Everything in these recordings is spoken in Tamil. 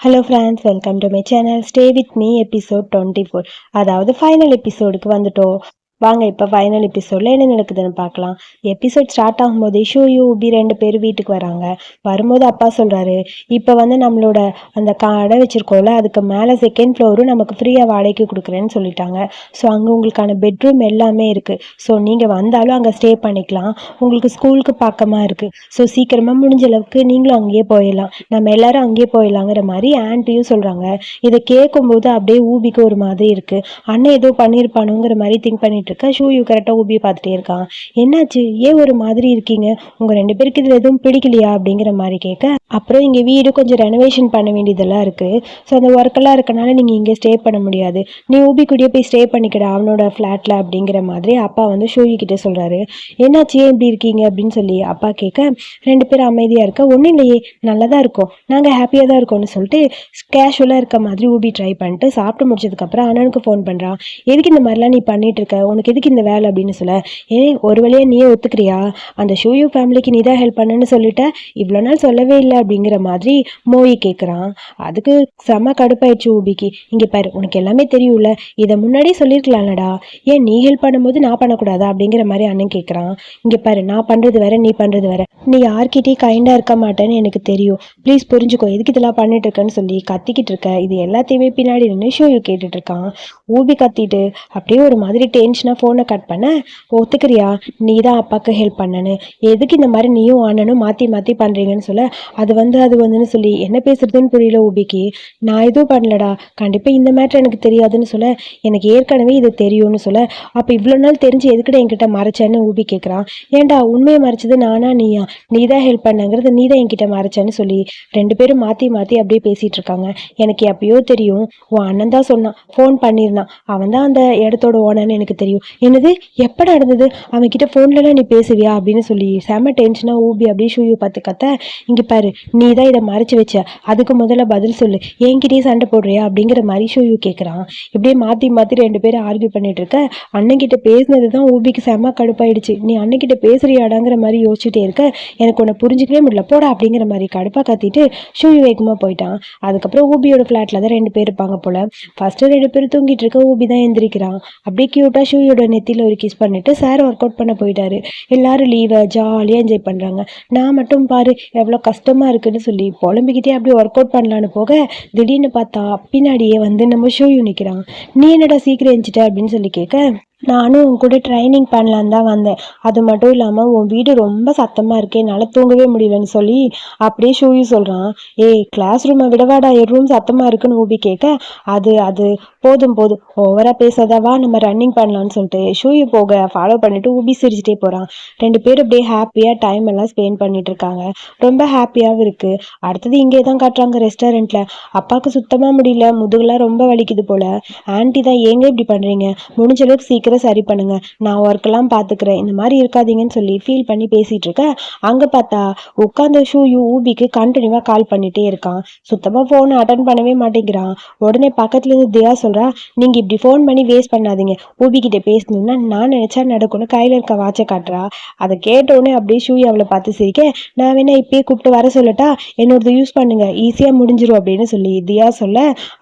Hello friends welcome to my channel stay with me episode twenty four அதாவது ஃபைனல் எபிசோடுக்கு வந்துட்டோம். வாங்க இப்போ ஃபைனல் எபிசோடில் என்ன நடக்குதுன்னு பார்க்கலாம். எபிசோட் ஸ்டார்ட் ஆகும்போது ஷூ உபி ரெண்டு பேர் வீட்டுக்கு வராங்க. வரும்போது அப்பா சொல்கிறாரு இப்போ வந்து நம்மளோட அந்த கடை வச்சுருக்கோம்ல அதுக்கு மேலே செகண்ட் ஃப்ளோரும் நமக்கு ஃப்ரீயாக வாடகைக்கு கொடுக்குறேன்னு சொல்லிட்டாங்க. ஸோ அங்கே உங்களுக்கான பெட்ரூம் எல்லாமே இருக்குது ஸோ நீங்கள் வந்தாலும் அங்கே ஸ்டே பண்ணிக்கலாம். உங்களுக்கு ஸ்கூலுக்கு பக்கமாக இருக்குது ஸோ சீக்கிரமாக முடிஞ்ச அளவுக்கு நீங்களும் அங்கேயே போயிடலாம். நம்ம எல்லாரும் அங்கேயே போயிடலாங்கிற மாதிரி ஆன்ட்டியும் சொல்கிறாங்க இதை கேட்கும்போது அப்படியே ஊபிக்கு ஒரு மாதிரி இருக்குது அண்ணன் ஏதோ பண்ணியிருப்பானுங்கிற மாதிரி திங்க் பண்ணிட்டு இருக்கா ஷூ யூ கரெக்டாக ஊபி பார்த்துட்டே இருக்கான். என்னாச்சு? ஏன் ஒரு மாதிரி இருக்கீங்க? உங்கள் ரெண்டு பேருக்கு இதில் எதுவும் பிடிக்கலையா? அப்படிங்கிற மாதிரி கேட்க அப்புறம் இங்கே வீடு கொஞ்சம் ரெனோவேஷன் பண்ண வேண்டியதெல்லாம் இருக்குது ஸோ அந்த ஒர்க்கெல்லாம் இருக்கனால நீங்கள் இங்கே ஸ்டே பண்ண முடியாது. நீ ஊபி கூடயே போய் ஸ்டே பண்ணிக்கிட அவனோட ஃப்ளாட்டில் அப்படிங்கிற மாதிரி அப்பா வந்து ஷூயு கிட்டே சொல்கிறாரு என்னாச்சு? ஏன் இப்படி இருக்கீங்க? அப்படின்னு சொல்லி அப்பா கேட்க ரெண்டு பேரும் அமைதியாக இருக்க ஒன்றும் இல்லையே. நல்லா தான் இருக்கும். நாங்கள் ஹாப்பியாக தான் இருக்கோம்னு சொல்லிட்டு கேஷுவலாக இருக்க மாதிரி ஊபி ட்ரை பண்ணிட்டு சாப்பிட்டு முடிச்சதுக்கப்புறம் அண்ணனுக்கு ஃபோன் பண்ணுறான் எதுக்கு இந்த மாதிரிலாம் நீ பண்ணிட்டு இருக்க? உனக்கு எதுக்கு இந்த வேலை அப்படின்னு சொல்ல ஏன் ஒரு வழியாக நீயே ஒத்துக்கிறியா? அந்த ஷூயூ ஃபேமிலிக்கு நீ தான் ஹெல்ப் பண்ணுன்னு சொல்லிட்ட இவ்வளோ நாள் சொல்லவே இல்லை அப்படிங்கிற மாதிரி மோயி கேட்குறான் அதுக்கு செம கடுப்பாயிடுச்சு ஊபிக்கு. இங்கே பாரு உனக்கு எல்லாமே தெரியும்ல இதை முன்னாடியே சொல்லியிருக்கலாம்லடா ஏன் நீ ஹெல்ப் பண்ணும்போது நான் பண்ணக்கூடாதா? அப்படிங்கிற மாதிரி அண்ணன் கேட்குறான் இங்கே பாரு நான் பண்ணுறது வேற நீ பண்ணுறது வேற. நீ யார்கிட்டயும் கைண்டாக இருக்க மாட்டேன்னு எனக்கு தெரியும். ப்ளீஸ் புரிஞ்சுக்கோ எதுக்கு இதெல்லாம் பண்ணிட்டு இருக்கேன்னு சொல்லி கத்திக்கிட்டு இருக்க. இது எல்லாத்தையுமே பின்னாடி நின்று ஷோயு கேட்டுட்டு இருக்கான். ஊபி கத்திட்டு அப்படியே ஒரு மாதிரி டென்ஷனாக ஃபோனை கட் பண்ண ஒத்துக்கிறியா? நீ தான் அப்பாவுக்கு ஹெல்ப் பண்ணனு. எதுக்கு இந்த மாதிரி நீயும் அண்ணனும் மாற்றி மாற்றி பண்ணுறீங்கன்னு சொல்ல? அது வந்து அது வந்துன்னு சொல்லி என்ன பேசுறதுன்னு புரியல ஊபிக்கு நான் எதுவும் பண்ணலடா. கண்டிப்பாக இந்த மேட்ரு எனக்கு தெரியாதுன்னு சொல்ல எனக்கு ஏற்கனவே இது தெரியும்னு சொல்ல. அப்போ இவ்வளோ நாள் தெரிஞ்சு எதுக்குடா என்கிட்ட மறைச்சேன்னு ஊபி கேட்குறான் ஏன்டா உண்மையை மறைச்சது நானா நீயா? நீ தான் ஹெல்ப் பண்ணங்கிறது நீ தான் என்கிட்ட மறைச்சேன்னு சொல்லி ரெண்டு பேரும் மாற்றி மாற்றி அப்படியே பேசிகிட்டு இருக்காங்க. எனக்கு எப்பயோ தெரியும். உன் அண்ணன் தான் சொன்னான். ஃபோன் பண்ணியிருந்தான் அவன் தான் அந்த இடத்தோட ஓனன்னு எனக்கு தெரியும். என்னது எப்போ நடந்தது? அவன்கிட்ட ஃபோன்லலாம் நீ பேசுவியா? அப்படின்னு சொல்லி செம டென்ஷனாக ஊபி அப்படியே ஷூயூ பார்த்து கத்த இங்கே பாரு நீ தான் இதை மறைச்சு வச்ச. அதுக்கு முதல்ல பதில் சொல்லு. என்கிட்டயே சண்டை போடுறியா? அப்படிங்கிற மாதிரி ஷூயூ கேட்குறான் இப்படியே மாற்றி மாற்றி ரெண்டு பேரும் ஆர்கியூ பண்ணிட்டு இருக்க. அண்ணன்கிட்ட பேசினது தான் ஊபிக்கு செம கடுப்பாயிடுச்சு. நீ அண்ணன்கிட்ட பேசுறியாடாங்கிற மாதிரி யோசிச்சுட்டே இருக்க. எனக்கு உன்னை புரிஞ்சிக்கவே முடியல. போடா அப்படிங்கிற மாதிரி கடுப்பாக கத்திட்டு ஷூயூ வேகமாக போயிட்டான். அதுக்கப்புறம் ஊபியோட ஃப்ளாட்டில் தான் ரெண்டு பேர் இருப்பாங்க போல. ஃபஸ்ட்டு ரெண்டு பேரும் தூங்கிட்டு இருக்க ஊபி தான் எந்திரிக்கிறான். அப்படியே க்யூட்டாக ஷூயோட நெத்தியில் ஒரு கிஸ் பண்ணிட்டு சார் ஒர்க் அவுட் பண்ண போயிட்டாரு. எல்லாரும் லீவை ஜாலியாக என்ஜாய் பண்ணுறாங்க நான் மட்டும் பாரு எவ்வளோ கஷ்டமாக இருக்குன்னு சொல்லி புலம்பிக்கிட்டே அப்படியே ஒர்க் அவுட் பண்ணலான்னு போக திடீர்னு பார்த்தா பின்னாடியே வந்து நம்ம ஷோயும் நிற்கிறான் நீ என்னடா சீக்கிரம் எஞ்சிட்ட அப்படின்னு சொல்லி கேட்க நானும் உன் கூட ட்ரைனிங் பண்ணலான்னு தான் வந்தேன். அது மட்டும் இல்லாமல் உன் வீடு ரொம்ப சத்தமாக இருக்கு. என்னால் தூங்கவே முடியலன்னு சொல்லி அப்படியே ஷூயு சொல்கிறான் ஏய் கிளாஸ் ரூமை விடவாடா. என் ரூம் சத்தமாக இருக்குன்னு ஊபி கேட்க அது அது போதும் போதும். ஓவராக பேசாதவா நம்ம ரன்னிங் பண்ணலான்னு சொல்லிட்டு ஷூயு போக ஃபாலோ பண்ணிட்டு ஊபி சிரிச்சிட்டே போகிறான் ரெண்டு பேரும் அப்படியே ஹாப்பியாக டைம் எல்லாம் ஸ்பெண்ட் பண்ணிட்டு இருக்காங்க. ரொம்ப ஹாப்பியாகவும் இருக்குது அடுத்தது இங்கே தான் காட்டுறாங்க ரெஸ்டாரண்ட்டில் அப்பாவுக்கு சுத்தமாக முடியல. முதுகுலாம் ரொம்ப வலிக்குது போல். ஆன்ட்டி தான் ஏங்க இப்படி பண்ணுறீங்க முடிஞ்ச அளவுக்கு சீக்கிரம் சரி பண்ணுங்க. நான் ஒர்க்கெல்லாம் பார்த்துக்கிறேன் இந்த மாதிரி இருக்காதீங்கன்னு சொல்லி ஃபீல் பண்ணி பேசிகிட்டு இருக்க. அங்கே பார்த்தா உட்காந்த ஷூ யூ ஊபிக்கு கண்டினியூவாக கால் பண்ணிகிட்டே இருக்கான். சுத்தமாக ஃபோனை அட்டன் பண்ணவே மாட்டேங்கிறான். உடனே பக்கத்துலேருந்து தியா சொல்கிறா நீங்கள் இப்படி ஃபோன் பண்ணி வேஸ்ட் பண்ணாதீங்க. ஊபிக்கிட்ட பேசணும்னா நான் நினச்சா நடக்கும்னு கையில் இருக்க வாட்சை காட்டுறா. அதை கேட்டோடனே அப்படியே ஷூ அவளை பார்த்து சிரிக்க நான் வேணா இப்பயே கூப்பிட்டு வர சொல்லட்டா? என்னோடது யூஸ் பண்ணுங்க. ஈஸியாக முடிஞ்சிரும். அப்படின்னு சொல்லி தியா சொல்ல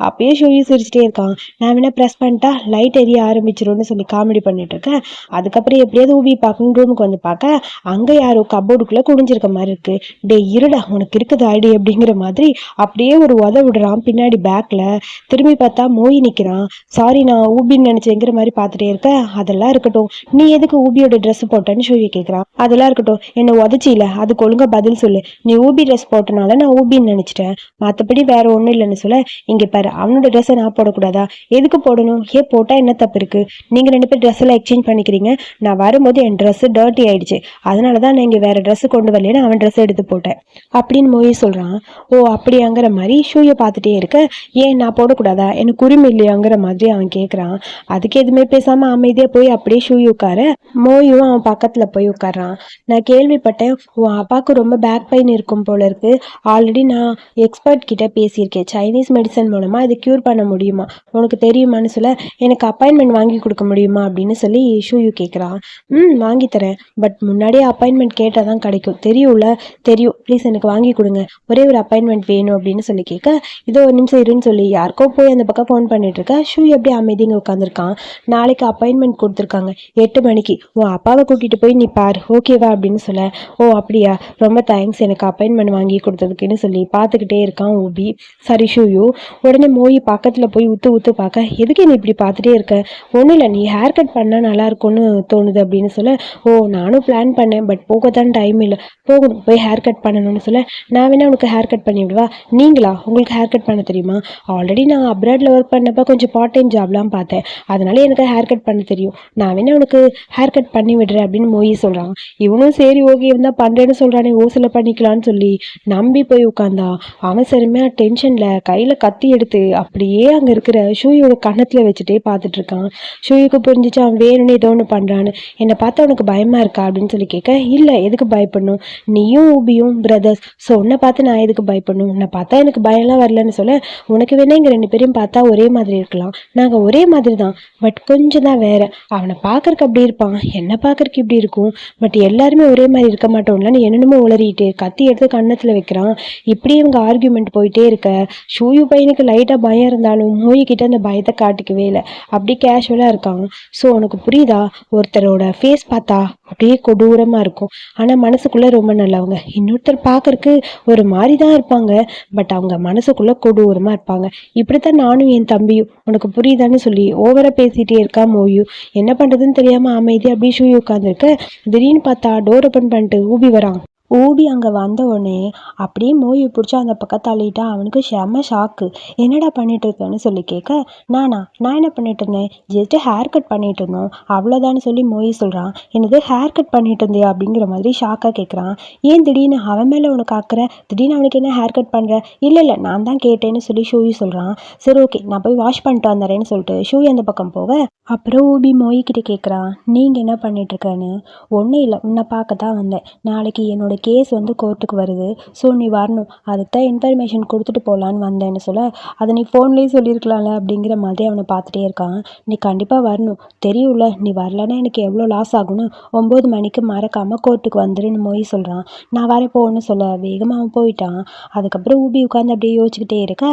அப்பயே ஷூயு சிரிச்சிட்டே இருக்கான். நான் வேணா ப்ரெஸ் பண்ணிட்டா லைட் எரிய ஆரம்பிச்சிரும்னு சொல்லி காமெடி பண்ணிட்டு இருக்கேன் அதுக்கப்புறம் எப்படியாவது ஊபி பார்க்கணும் ரூமுக்கு வந்து பார்க்க. அங்கே யாரோ கபோர்டுக்குள்ளே குடிஞ்சிருக்க மாதிரி இருக்கு. டே இருடா உனக்கு இருக்குது ஐடி அப்படிங்கிற மாதிரி அப்படியே ஒரு உத விடுறான். பின்னாடி பேக்கில் திரும்பி பார்த்தா மோய் நிற்கிறான் சாரி நான் ஊபின்னு நினச்சேங்கிற மாதிரி பார்த்துட்டே இருக்க. அதெல்லாம் இருக்கட்டும். நீ எதுக்கு ஊபியோட ட்ரெஸ் போட்டேன்னு ஷூவி கேட்குறான் அதெல்லாம் இருக்கட்டும். என்னை உதச்சியில. அதுக்கு ஒழுங்கா பதில் சொல்லு. நீ ஊபி ட்ரெஸ் போட்டனால நான் ஊபின்னு நினச்சிட்டேன். மற்றபடி வேற ஒன்றும் இல்லைன்னு சொல்ல. இங்கே பாரு அவனோட ட்ரெஸ்ஸை நான் போடக்கூடாதா? எதுக்கு போடணும்? ஏன் போட்டால் என்ன தப்பு இருக்கு? நீங்கள் ரெண்டு பேர் ட்ரெஸ் எல்லாம் எக்ஸ்சேஞ்ச் பண்ணிக்கிறீங்க. நான் வரும்போது என் ட்ரெஸ்ஸு டர்ட்டி ஆயிடுச்சு. அதனால தான் நான் இங்கே வேறு ட்ரெஸ்ஸு கொண்டு வரலன்னு அவன் ட்ரெஸ் எடுத்து போட்டேன். அப்படின்னு மொழி சொல்கிறான் ஓ அப்படியாங்கிற மாதிரி ஷூயை பார்த்துட்டே இருக்க. ஏன் நான் போடக்கூடாதா? எனக்கு உரிமை இல்லையாங்கிற மாதிரி அவன் கேட்குறான் அதுக்கு எதுவுமே பேசாமல் அமைதியாக போய் அப்படியே ஷூ உட்கார. மோயும் அவன் பக்கத்தில் போய் உட்காரான் நான் கேள்விப்பட்டேன் உன் அப்பாவுக்கு ரொம்ப பேக் பெயின் இருக்கும் போல இருக்கு. ஆல்ரெடி நான் எக்ஸ்பர்ட் கிட்ட பேசியிருக்கேன். சைனீஸ் மெடிசன் மூலமாக இது க்யூர் பண்ண முடியுமா? உனக்கு தெரியுமான்னு சொல்ல எனக்கு அப்பாயின்மெண்ட் வாங்கி கொடுக்க முடியுமா? தரணுமா அப்படின்னு சொல்லி ஷூயு கேட்குறான் ம் வாங்கி தரேன். பட் முன்னாடியே அப்பாயின்மெண்ட் கேட்டால் தான் கிடைக்கும். தெரியும்ல? தெரியும். ப்ளீஸ் எனக்கு வாங்கி கொடுங்க. ஒரே ஒரு அப்பாயின்மெண்ட் வேணும் அப்படின்னு சொல்லி கேட்க இதோ ஒரு நிமிஷம் இருன்னு சொல்லி யாருக்கோ போய் அந்த பக்கம் ஃபோன் பண்ணிட்டு இருக்க ஷூ எப்படி அமைதிங்க உட்காந்துருக்கான் நாளைக்கு அப்பாயின்மெண்ட் கொடுத்துருக்காங்க. எட்டு மணிக்கு. உன் அப்பாவை கூட்டிகிட்டு போய் நீ பார். ஓகேவா அப்படின்னு சொல்ல. ஓ அப்படியா? ரொம்ப தேங்க்ஸ் எனக்கு அப்பாயின்மெண்ட் வாங்கி கொடுத்ததுக்குன்னு சொல்லி பார்த்துக்கிட்டே இருக்கான் ஓபி. சாரி ஷூயு உடனே மோய் பக்கத்தில் போய் உத்து உத்து பார்க்க எதுக்கு நீ இப்படி பார்த்துட்டே இருக்க? ஒன்றும் இல்லை. நீ ஹேர் கட் பண்ணால் நல்லா இருக்கும்னு தோணுது அப்படின்னு சொல்ல ஓ நானும் பிளான் பண்ணேன் பட் போகத்தான் டைம் இல்லை. போகணும் போய் ஹேர் கட் பண்ணணும்னு சொல்ல நான் வேணா உனக்கு ஹேர் கட் பண்ணி விடுவா? நீங்களா? உங்களுக்கு ஹேர் கட் பண்ண தெரியுமா? ஆல்ரெடி நான் அப்ராடில் ஒர்க் பண்ணப்போ கொஞ்சம் பார்ட் டைம் ஜாப்லாம் பார்த்தேன். அதனால எனக்கு ஹேர் கட் பண்ண தெரியும். நான் வேணா உனக்கு ஹேர் கட் பண்ணி விடுறேன் அப்படின்னு மொய் சொல்கிறாங்க இவனும் சரி ஓகே இருந்தால் பண்ணுறேன்னு சொல்கிறானே ஓசில் பண்ணிக்கலான்னு சொல்லி நம்பி போய் உட்காந்தா அவன் சரிமையாக டென்ஷனில் கையில் கத்தி எடுத்து அப்படியே அங்கே இருக்கிற ஷூயோட கன்னத்தில் வச்சுட்டே பார்த்துட்ருக்கான் ஷூயுக்கு புரிஞ்சிச்சு அவன் வேணும்னு ஏதோ ஒன்று பண்ணுறான்னு என்னை பார்த்தா உனக்கு பயமாக இருக்கா அப்படின்னு சொல்லி கேட்க இல்லை எதுக்கு பயப்படணும்? நீயும் ஊபியும் பிரதர்ஸ் ஸோ உன்னை பார்த்து நான் எதுக்கு பயப்படணும்? உன்னை பார்த்தா எனக்கு பயம்லாம் வரலன்னு சொல்ல உனக்கு வேணா இங்கே ரெண்டு பேரையும் பார்த்தா ஒரே மாதிரி இருக்கலாம். நாங்கள் ஒரே மாதிரி தான். பட் கொஞ்சம் தான் வேற. அவனை பார்க்கறக்கு அப்படி இருப்பான். என்னை பார்க்கறக்கு இப்படி இருக்கும். பட் எல்லாருமே ஒரே மாதிரி இருக்க மாட்டோம்லன்னு என்னென்னமோ உளறிட்டு கத்தி எடுத்து கன்னத்தில் வைக்கிறான். இப்படி இவங்க ஆர்கியூமெண்ட் போயிட்டே இருக்க. ஷூயு பையனுக்கு லைட்டாக பயம் இருந்தாலும் மூய் கிட்ட அந்த பயத்தை காட்டிக்கவே இல்லை. அப்படி கேஷுவலாக இருக்கான். ஸோ உனக்கு புரியுதா? ஒருத்தரோட ஃபேஸ் பார்த்தா அப்படியே கொடூரமாக இருக்கும். ஆனால் மனசுக்குள்ளே ரொம்ப நல்லவங்க. இன்னொருத்தர் பார்க்கறக்கு ஒரு மாதிரி தான் இருப்பாங்க. பட் அவங்க மனசுக்குள்ளே கொடூரமாக இருப்பாங்க. இப்படித்தான் நானும் என் தம்பியும். உனக்கு புரியுதான்னு சொல்லி ஓவராக பேசிகிட்டே இருக்கா மோயு. என்ன பண்ணுறதுன்னு தெரியாமல் அமைதி அப்படியே ஷூ உட்காந்துருக்க திடீர்னு பார்த்தா டோர் ஓப்பன் பண்ணிட்டு ஊபி வரான். ஓடி அங்கே வந்த உடனே அப்படியே மோயை பிடிச்சி அந்த பக்கம் தள்ளிட்டா அவனுக்கு செம்ம ஷாக்கு என்னடா பண்ணிட்டு இருக்கேன்னு சொல்லி கேட்க நானா? நான் என்ன பண்ணிட்டு இருந்தேன்? ஜஸ்ட் ஹேர் கட் பண்ணிட்டு இருந்தோம். அவ்வளோதான்னு சொல்லி மோய் சொல்கிறான் என்னது ஹேர் கட் பண்ணிட்டு இருந்தியா? அப்படிங்கிற மாதிரி ஷாக்காக கேட்குறான். ஏன் திடீர்னு அவன் மேலே உனக்கு ஆக்குற? திடீர்னு அவனுக்கு என்ன ஹேர் கட் பண்ணுற இல்லை இல்லை நான் தான் கேட்டேன்னு சொல்லி ஷூயி சொல்கிறான் சரி ஓகே நான் போய் வாஷ் பண்ணிட்டு வந்துடுறேன்னு சொல்லிட்டு ஷூய் அந்த பக்கம் போக அப்புறம் ஊபி மோய்கிட்ட கேட்குறான் நீங்கள் என்ன பண்ணிட்டு இருக்கேன்னு? ஒன்றும் இல்லை உன்னை பார்க்க தான் வந்தேன். நாளைக்கு என்னோட கேஸ் வந்து கோர்ட்டுக்கு வருது. ஸோ நீ வரணும். அதுக்கு தான் இன்ஃபர்மேஷன் கொடுத்துட்டு போகலான்னு வந்தேன்னு சொல்ல அதை நீ ஃபோன்லேயே சொல்லியிருக்கலாம்ல அப்படிங்கிற மாதிரி அவனை பார்த்துட்டே இருக்கான். நீ கண்டிப்பாக வரணும். தெரியும்ல நீ வரலன்னா எனக்கு எவ்வளோ லாஸ் ஆகும்னு. ஒம்பது மணிக்கு மறக்காமல் கோர்ட்டுக்கு வந்துருன்னு மொய் சொல்கிறான் நான் வரப்போன்னு சொல்ல வேகமாக அவன் போயிட்டான். அதுக்கப்புறம் ஊபி உட்காந்து அப்படியே யோசிச்சுக்கிட்டே இருக்க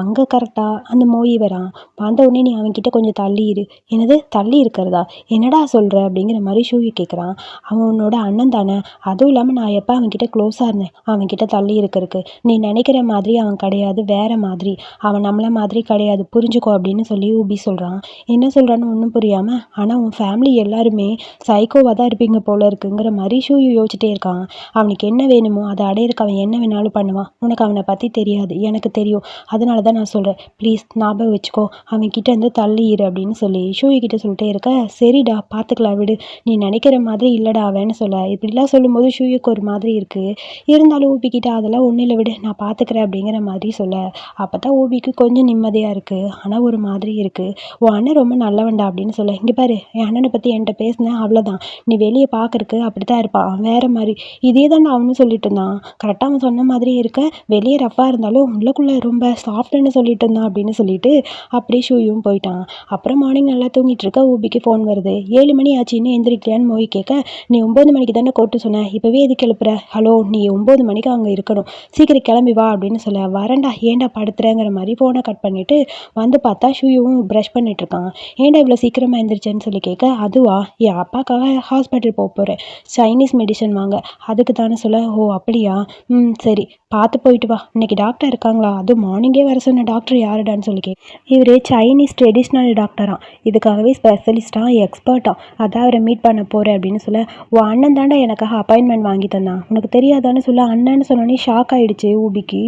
அங்கே கரெக்டாக அந்த மொய் வரான். வந்த உடனே நீ அவன்கிட்ட கொஞ்சம் தள்ளி இரு. என்னது? தள்ளி இருக்கிறதா? என்னடா சொல்கிற அப்படிங்கிற மாதிரி ஷூவி கேட்குறான் அவன் உன்னோட அண்ணன் தானே. அதுவும் இல்லாமல் நான் எப்போ அவன்கிட்ட க்ளோஸாக இருந்தேன். அவன்கிட்ட தள்ளி இருக்கிறதுக்கு. நீ நினைக்கிற மாதிரி அவன் கிடையாது வேற மாதிரி. அவன் நம்மள மாதிரி கிடையாது புரிஞ்சுக்கோ அப்படின்னு சொல்லி ஊபி சொல்கிறான் என்ன சொல்கிறான்னு ஒன்றும் புரியாமல் ஆனால் உன் ஃபேமிலி எல்லாருமே சைக்கோவாக தான் இருப்பீங்க போல இருக்குங்கிற மாதிரி ஷூயு யோசிச்சுட்டே இருக்கான். அவனுக்கு என்ன வேணுமோ அதை அடையிறக்கு அவன் என்ன வேணாலும் பண்ணுவான். உனக்கு அவனை பற்றி தெரியாது எனக்கு தெரியும். அதனால தான் நான் சொல்கிறேன் ப்ளீஸ் ஞாபகம் வச்சுக்கோ அவன் கிட்ட இருந்து தள்ளி இரு அப்படின்னு சொல்லி ஷூயு கிட்ட சொல்லிட்டே இருக்க. சரிடா பார்த்துக்கலாம் விடு. நீ நினைக்கிற மாதிரி இல்லைடா அவன்னு சொல்ல. இப்படிலாம் சொல்லும்போது ஷூயுக்கு ஒரு மாதிரி இருக்குது இருந்தாலும் ஓபிக்கிட்ட அதெல்லாம் ஒன்றும் இல்லை விடு நான் பார்த்துக்கிறேன் அப்படிங்கிற மாதிரி சொல்ல. அப்போ தான் ஓபிக்கு கொஞ்சம் நிம்மதியாக இருக்குது ஆனால் ஒரு மாதிரி இருக்குது உன் அண்ணன் ரொம்ப நல்லவன்டா அப்படின்னு சொல்ல. இங்கே பாரு என் அண்ணனை பற்றி என்கிட்ட பேசினேன் அவ்வளோதான் நீ வெளியே பார்க்கறக்கு அப்படி தான் இருப்பான் வேறு மாதிரி. இதே தான் அவனும் சொல்லிட்டு இருந்தான். கரெக்டாக அவன் சொன்ன மாதிரி இருக்க. வெளியே ரஃபாக இருந்தாலும் உள்ளக்குள்ளே ரொம்ப சாஃப்ட்னு சொல்லிட்டு இருந்தான் அப்படின்னு சொல்லிட்டு அப்படியே ஷூயும் போயிட்டான். அப்புறம் மார்னிங் நல்லா தூங்கிட்டு இருக்க ஓபிக்கு ஃபோன் வருது. ஏழு மணி ஆச்சு இன்னும் எந்திரிக்கலையான்னு மோய் கேட்க நீ ஒம்பது மணிக்கு தானே கோட்டு சொன்ன? இப்போவே எதுக்கு எழுப்புற? ஹலோ நீ ஒம்பது மணிக்கு அங்கே இருக்கணும். சீக்கிரம் கிளம்பி வா அப்படின்னு சொல்ல வரேன்டா ஏன்டா படுத்துறேங்கிற மாதிரி ஃபோனை கட் பண்ணிவிட்டு வந்து பார்த்தா ஷூயும் ப்ரஷ் பண்ணிட்டு இருக்கான் ஏன்டா இவ்வளோ சீக்கிரமாக எழுந்திரிச்சேன்னு சொல்லி கேட்க அதுவா என் அப்பாக்காக ஹாஸ்பிட்டல் போக போகிறேன் சைனீஸ் மெடிசன் வாங்க. அதுக்கு தானே சொல்ல ஓ அப்படியா? ம் சரி பார்த்து போயிட்டு வா. இன்னைக்கு டாக்டர் இருக்காங்களா? அதுவும் மார்னிங்கே வர சொன்ன டாக்டர் யாருடான்னு சொல்லி கே இவர் சைனீஸ் ட்ரெடிஷ்னல் டாக்டராக இதுக்காகவே ஸ்பெஷலிஸ்டாக எக்ஸ்பர்ட்டாக அதான் அவரை மீட் பண்ண போகிறேன் அப்படின்னு சொல்ல உன் அண்ணன் தாண்டா எனக்காக அப்பாயின்மெண்ட் வாங்கி தந்தான். உனக்கு தெரியாதான்னு சொல்ல. அண்ணன்னு சொன்னோன்னே ஷாக் ஆகிடுச்சு ஊபிக்கு.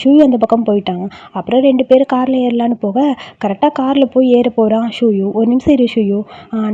ஷூ அந்த பக்கம் போயிட்டான் அப்புறம் ரெண்டு பேரும் காரில் ஏறலான்னு போக கரெக்டாக காரில் போய் ஏற போகிறான் ஷூயு ஒரு நிமிஷம் இரு ஷூயு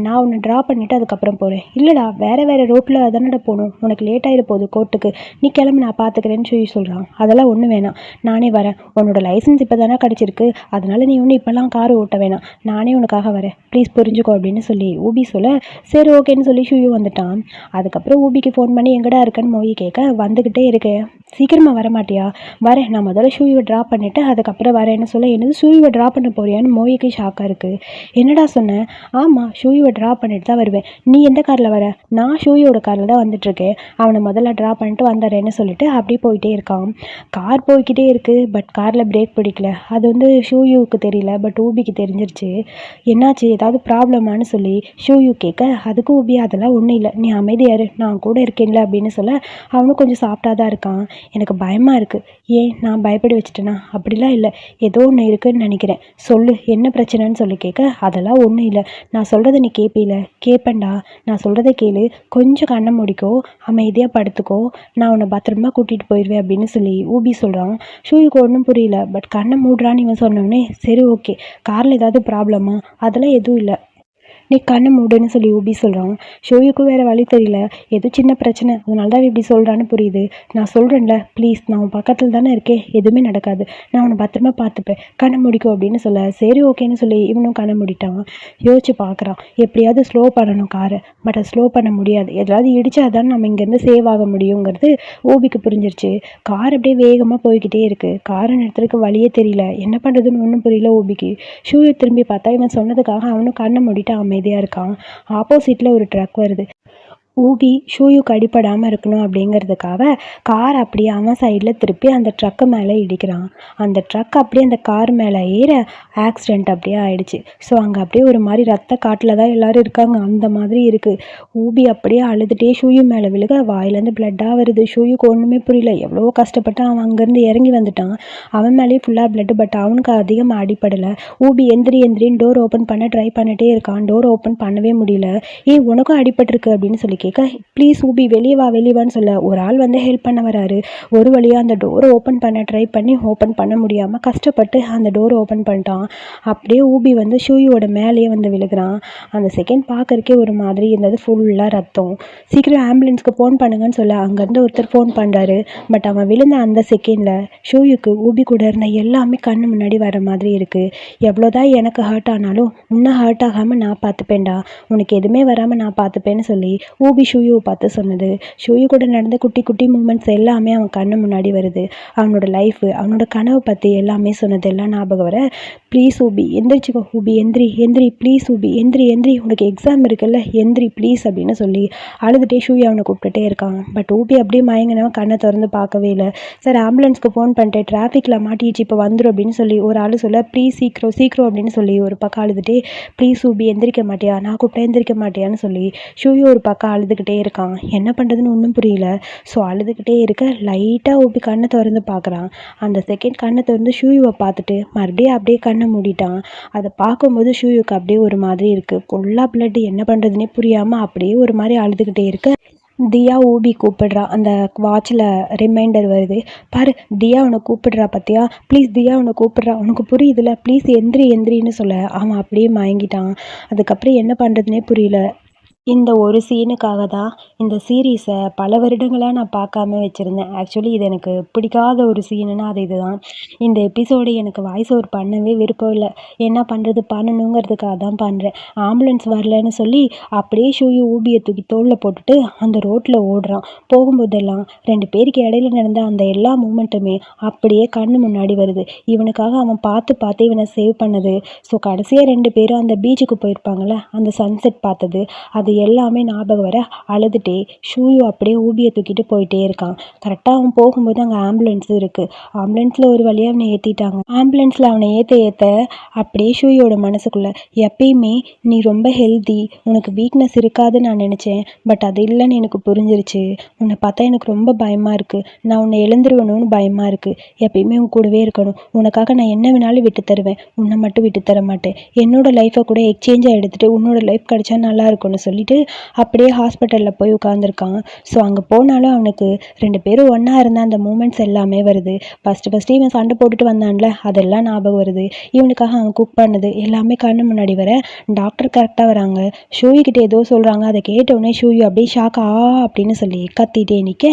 நான் உன்னை ட்ரா பண்ணிவிட்டு அதுக்கப்புறம் போகிறேன் இல்லைடா வேறு வேறு ரோட்டில் தானடா போகணும். உனக்கு லேட் ஆகிட போகுது கோர்ட்டுக்கு நீ கிளம்பு நான் பார்த்துக்கிறேன்னு ஷூயு சொல்கிறான் அதெல்லாம் ஒன்றும் வேணாம். நானே வரேன். உன்னோட லைசன்ஸ் இப்போ தானே கிடச்சிருக்கு. அதனால நீ ஒன்று இப்போல்லாம் கார் ஓட்ட வேணாம். நானே உனக்காக வரேன். ப்ளீஸ் புரிஞ்சுக்கோ அப்படின்னு சொல்லி ஊபி சொல்ல சரி ஓகேன்னு சொல்லி ஷூயும் வந்துட்டான். அதுக்கப்புறம் ஊபிக்கு ஃபோன் பண்ணி எங்கடா இருக்கேன்னு மோயி கேட்க வந்துக்கிட்டே இருக்கு. சீக்கிரமாக வர மாட்டியா வரேன். நான் முதல்ல ஷூவை ட்ராப் பண்ணிவிட்டு அதுக்கப்புறம் வரேன்னு சொல்ல? என்னது ஷூவை ட்ராப் பண்ண போறியான்னு மோய்க்கு ஷாக்காக இருக்குது என்னடா சொன்னேன் ஆமாம் ஷூவை ட்ராப் பண்ணிட்டு தான் வருவேன். நீ எந்த காரில் வர? நான் ஷூயோட காரில் தான் வந்துட்டுருக்கேன். அவனை முதல்ல ட்ரா பண்ணிட்டு வந்துடுறேன்னு சொல்லிட்டு அப்படியே போயிட்டே இருக்கான். கார் போய்கிட்டே இருக்குது பட் காரில் பிரேக் பிடிக்கல. அது வந்து ஷூயுவுக்கு தெரியல பட் ஊபிக்கு தெரிஞ்சிருச்சு. என்னாச்சு? ஏதாவது ப்ராப்ளமானு சொல்லி ஷூயு கேட்க அதுக்கு ஊபி அதெல்லாம் ஒன்றும் இல்லை. நீ அமைதியாரு நான் கூட இருக்கேன்ல அப்படின்னு சொல்ல அவனும் கொஞ்சம் சாஃப்டாக தான் இருக்கான். எனக்கு பயமாக இருக்குது ஏன் நான் பயப்பட வச்சுட்டேனா? அப்படிலாம் இல்லை. ஏதோ ஒன்று இருக்குதுன்னு நினைக்கிறேன். சொல்லு என்ன பிரச்சனைன்னு சொல்லி கேட்க அதெல்லாம் ஒன்றும் இல்லை. நான் சொல்கிறத நீ கேட்பீல கேட்பேன்டா நான் சொல்கிறத கேளு. கொஞ்சம் கண்ணை முடிக்கோ. அமைதியாக படுத்துக்கோ. நான் உன்னை பத்திரமா கூட்டிகிட்டு போயிடுவேன் அப்படின்னு சொல்லி ஊபி சொல்கிறான் ஷூயுக்கு ஒன்றும் புரியல. பட் கண்ணை மூடுறான்னு இவன் சொன்னோடனே சரி ஓகே காரில் ஏதாவது ப்ராப்ளமா அதெல்லாம் எதுவும் இல்லை. நீ கண்ணை மூடுன்னு சொல்லி ஊபி சொல்கிறான் ஷோயுக்கும் வேறு வழி தெரியல. ஏதோ சின்ன பிரச்சனை. அதனால தான் இப்படி சொல்கிறான்னு புரியுது. நான் சொல்கிறேன்ல ப்ளீஸ் நான் உன் பக்கத்தில் தானே இருக்கேன். எதுவுமே நடக்காது. நான் உன்னை பத்திரமா பார்த்துப்பேன். கண்ணை முடிக்கும் அப்படின்னு சொல்ல. சரி ஓகேன்னு சொல்லி இவனும் கண்ணை மூடிட்டான். யோசிச்சு பார்க்குறான். எப்படியாவது ஸ்லோ பண்ணணும் காரை. பட் அதை ஸ்லோ பண்ண முடியாது. எதாவது இடிச்சா தான் நம்ம இங்கேருந்து சேவ் ஆக முடியுங்கிறது ஓபிக்கு புரிஞ்சிருச்சு. கார் அப்படியே வேகமாக போய்கிட்டே இருக்குது காரை நிறுத்துறதுக்கு வழியே தெரியல. என்ன பண்ணுறதுன்னு ஒன்றும் புரியல ஓபிக்கு ஷூயை திரும்பி பார்த்தா இவன் சொன்னதுக்காக அவனும் கண்ணை மூடிட்டு அமைதியாக இருக்கான். ஆப்போசிட்டில் ஒரு ட்ரக் வருது. ஊபி ஷூயுக்கு அடிப்படாமல் இருக்கணும் அப்படிங்கிறதுக்காக கார் அப்படியே அவன் சைடில் திருப்பி அந்த ட்ரக்கு மேலே இடிக்கிறான். அந்த ட்ரக் அப்படியே அந்த கார் மேலே ஏற ஆக்சிடெண்ட் அப்படியே ஆயிடுச்சு. ஸோ அங்கே அப்படியே ஒரு மாதிரி ரத்த காட்டில் தான் எல்லோரும் இருக்காங்க. அந்த மாதிரி இருக்குது ஊபி அப்படியே அழுதுகிட்டே ஷூயு மேலே விழுக. வாயிலேருந்து பிளட்டாக வருது. ஷூயுக்கு ஒன்றுமே புரியல. எவ்வளோ கஷ்டப்பட்டு அவன் அங்கேருந்து இறங்கி வந்துட்டான். அவன் மேலேயே ஃபுல்லாக பிளட்டு பட் அவனுக்கு அதிகமாக அடிப்படலை ஊபி எந்திரி எந்திரின்னு டோர் ஓப்பன் பண்ண ட்ரை பண்ணிட்டே இருக்கான். டோர் ஓப்பன் பண்ணவே முடியல. ஏய் உனக்கும் அடிபட்டிருக்கு அப்படின்னு சொல்லி கேட்க ப்ளீஸ் ஊபி வெளியே வா வெளியே வான்னு சொல்ல. ஒரு ஆள் வந்து ஹெல்ப் பண்ண வராரு. ஒரு வழியாக அந்த டோரை ஓப்பன் பண்ண ட்ரை பண்ணி ஓப்பன் பண்ண முடியாமல் கஷ்டப்பட்டு அந்த டோரை ஓப்பன் பண்ணிட்டான். அப்படியே ஊபி வந்து ஷூயோட மேலேயே வந்து விழுகிறான். அந்த செகண்ட் பார்க்கறக்கே ஒரு மாதிரி இருந்தது ஃபுல்லாக ரத்தம். சீக்கிரம் ஆம்புலன்ஸ்க்கு ஃபோன் பண்ணுங்கன்னு சொல்ல அங்கேருந்து ஒருத்தர் ஃபோன் பண்ணுறாரு பட் அவன் விழுந்த அந்த செகண்டில் ஷூயுக்கு ஊபி கூட இருந்த எல்லாமே கண்ணு முன்னாடி வர மாதிரி இருக்குது எவ்வளோதான் எனக்கு ஹர்ட் ஆனாலும் இன்னும் ஹர்ட் ஆகாமல் நான் பார்த்துப்பேன்டா. உனக்கு எதுவுமே வராமல் நான் பார்த்துப்பேன்னு சொல்லி ஊபி ஷூயுவை பார்த்து சொன்னது. ஷூயு கூட நடந்த குட்டி குட்டி மூமெண்ட்ஸ் எல்லாமே அவன் கண்ணு முன்னாடி வருது. அவனோட லைஃப் அவனோட கனவை பற்றி எல்லாமே சொன்னது எல்லாம் ஞாபகம் வர ப்ளீஸ் ஊபி எந்திரிச்சிக்கோ ஹூபி எந்திரி எந்திரி ப்ளீஸ் ஊபி எந்திரி எந்திரி உனக்கு எக்ஸாம் இருக்குல்ல எந்திரி ப்ளீஸ் அப்படின்னு சொல்லி அழுதுகிட்டே ஷூயை அவனை கூப்பிட்டுட்டே இருக்கான். பட் ஊபி அப்படியே மயங்கினவன் கண்ணை திறந்து பார்க்கவே இல்லை. சார் ஆம்புலன்ஸ்க்கு ஃபோன் பண்ணிட்டேன். டிராஃபிக்கில் மாட்டிடுச்சு இப்போ வந்துடும் அப்படின்னு சொல்லி ஒரு ஆள் சொல்ல ப்ளீஸ் சீக்கிரம் சீக்கிரம் அப்படின்னு சொல்லி ஒரு பக்கம் அழுதுகிட்டே ப்ளீஸ் ஊபி எந்திரிக்க மாட்டியா? நான் கூப்பிட்டேன் எந்திரிக்க மாட்டியான்னு சொல்லி ஷூயும் ஒரு பக்கம் அழுதுகிட்டே இருக்கான். என்ன பண்ணுறதுன்னு ஒன்றும் புரியல. ஸோ அழுதுகிட்டே இருக்க லைட்டாக ஓபி கண்ணை திறந்து பார்க்குறான் அந்த செகண்ட் கண்ணை திறந்து ஷூயுவை பார்த்துட்டு மறுபடியும் அப்படியே கண்ணை மூடிட்டான். அதை பார்க்கும்போது ஷூயுக்கு அப்படியே ஒரு மாதிரி இருக்குது ஃபுல்லாக பிளட் என்ன பண்ணுறதுனே புரியாமல் அப்படியே ஒரு மாதிரி அழுதுகிட்டே இருக்க. தியா ஓபி கூப்பிடுறா. அந்த வாட்சில் ரிமைண்டர் வருது. பாரு தியா உன்னை கூப்பிடுறா பார்த்தியா ப்ளீஸ் தியா உன்னை கூப்பிடுறா. உனக்கு புரியுதுல? ப்ளீஸ் எந்திரி எந்திரின்னு சொல்ல. அவன் அப்படியே மயங்கிட்டான். அதுக்கப்புறம் என்ன பண்ணுறதுனே புரியல. இந்த ஒரு சீனுக்காக தான் இந்த சீரீஸை பல வருடங்களாக நான் பார்க்காம வச்சுருந்தேன். ஆக்சுவலி இது எனக்கு பிடிக்காத ஒரு சீனுன்னா அது இதுதான். இந்த எபிசோடு எனக்கு வாய்ஸ் ஓவர் பண்ணவே விருப்பம் இல்லை. என்ன பண்ணுறது பண்ணணுங்கிறதுக்காக தான் பண்ணுறேன் ஆம்புலன்ஸ் வரலன்னு சொல்லி அப்படியே ஷூயை ஊபியை தூக்கி தோளில் போட்டுட்டு அந்த ரோட்டில் ஓடுறான். போகும்போதெல்லாம் ரெண்டு பேருக்கு இடையில நடந்த அந்த எல்லா மூமெண்ட்டுமே அப்படியே கண்ணு முன்னாடி வருது. இவனுக்காக அவன் பார்த்து பார்த்து இவனை சேவ் பண்ணது. ஸோ கடைசியாக ரெண்டு பேரும் அந்த பீச்சுக்கு போயிருப்பாங்கள்ல அந்த சன்செட் பார்த்தது. அது எல்லாமே ஞாபகம் வர அழுதுகிட்டே ஷூயும் அப்படியே ஊபியை தூக்கிட்டு போயிட்டே இருக்கான். கரெக்டாக அவன் போகும்போது அங்கே ஆம்புலன்ஸும் இருக்குது ஆம்புலன்ஸில் ஒரு வழியாக அவனை ஏற்றிட்டாங்க ஆம்புலன்ஸில் அவனை ஏற்ற ஏற்ற அப்படியே ஷூயோட மனசுக்குள்ளே எப்பயுமே நீ ரொம்ப ஹெல்தி உனக்கு வீக்னஸ் இருக்காதுன்னு நான் நினச்சேன். பட் அது இல்லைன்னு எனக்கு புரிஞ்சிருச்சு. உன்னை பார்த்தா எனக்கு ரொம்ப பயமாக இருக்குது நான் உன்னை எழுந்துருவணும்னு பயமாக இருக்குது எப்பயுமே உன் கூடவே இருக்கணும். உனக்காக நான் என்ன வேணாலும் விட்டு தருவேன். உன்னை மட்டும் விட்டு தர மாட்டேன். என்னோட லைஃப்பை கூட எக்ஸ்சேஞ்சாக எடுத்துகிட்டு உன்னோட லைஃப் கிடைச்சா நல்லா இருக்கும்னு சொல்லிட்டு அப்படியே ஹாஸ்பிட்டலில் போய் உட்காந்துருக்கான் ஸோ அங்கே போனாலும் அவனுக்கு ரெண்டு பேரும் ஒன்றா இருந்த அந்த மூமெண்ட்ஸ் எல்லாமே வருது. ஃபஸ்ட்டு ஃபஸ்ட்டு இவன் சண்டை போட்டுட்டு வந்தான்ல அதெல்லாம் ஞாபகம் வருது. இவனுக்காக அவன் குக் பண்ணது எல்லாமே கண்ணு முன்னாடி வர டாக்டர் கரெக்டாக வராங்க. ஷூயிக்கிட்ட ஏதோ சொல்கிறாங்க அதை கேட்டவுடனே ஷூயு அப்படியே ஷாக் ஆ அப்படின்னு சொல்லி கத்திட்டே நிற்க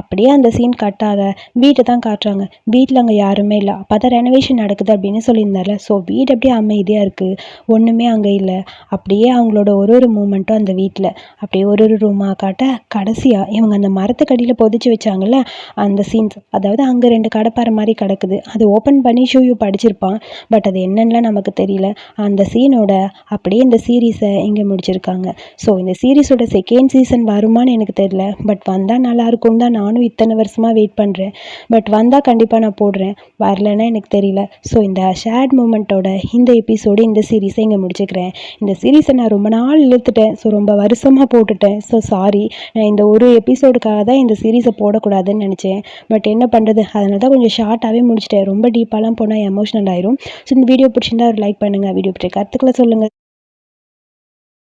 அப்படியே அந்த சீன் கட்டாத வீட்டை தான் காட்டுறாங்க. வீட்டில் அங்கே யாருமே இல்லை. அப்போ தான் ரெனோவேஷன் நடக்குது அப்படின்னு சொல்லியிருந்தார்ல. ஸோ வீடு அப்படியே அமைதியாக இருக்குது ஒன்றுமே அங்கே இல்லை. அப்படியே அவங்களோட ஒரு ஒரு மூமெண்ட்டும் அந்த வீட்டில் அப்படியே ஒரு ஒரு ரூமாக காட்ட கடைசியாக இவங்க அந்த மரத்துக்கடியில் புதைச்சி வச்சாங்கல்ல அந்த சீன்ஸ் அதாவது அங்கே ரெண்டு கடப்பாரை மாதிரி கிடக்குது. அது ஓப்பன் பண்ணி ஷூயூ படிச்சிருப்பான். பட் அது என்னென்னலாம் நமக்கு தெரியல. அந்த சீனோட அப்படியே இந்த சீரீஸை இங்கே முடிச்சிருக்காங்க. ஸோ இந்த சீரீஸோட செகண்ட் சீசன் வருமான்னு எனக்கு தெரியல. பட் வந்தால் நல்லாயிருக்கும் தான் நானும் இத்தனை வருஷமாக வெயிட் பண்ணுறேன் பட் வந்தால் கண்டிப்பாக நான் போடுறேன். வரலன்னா எனக்கு தெரியல. ஸோ இந்த ஷேட் மூமெண்ட்டோட இந்த எபிசோடு இந்த சீரீஸை இங்கே முடிச்சுக்கிறேன். இந்த சீரீஸை நான் ரொம்ப நாள் இழுத்துட்டேன். ஸோ ரொம்ப ரொம்ப வருஷமாக போட்டுட்டேன். ஸோ சாரி நான் இந்த ஒரு எபிசோடுக்காக தான் இந்த சீரீஸை போடக்கூடாதுன்னு நினச்சேன். பட் என்ன பண்ணுறது அதனால தான் கொஞ்சம் ஷார்ட்டாகவே முடிச்சிட்டேன். ரொம்ப டீப்பாலாம் போனால் எமோஷனல் ஆயிரும். ஸோ இந்த வீடியோ பிடிச்சிருந்தா ஒரு லைக் பண்ணுங்கள் வீடியோ பிடிச்ச கருத்துக்களை சொல்லுங்கள்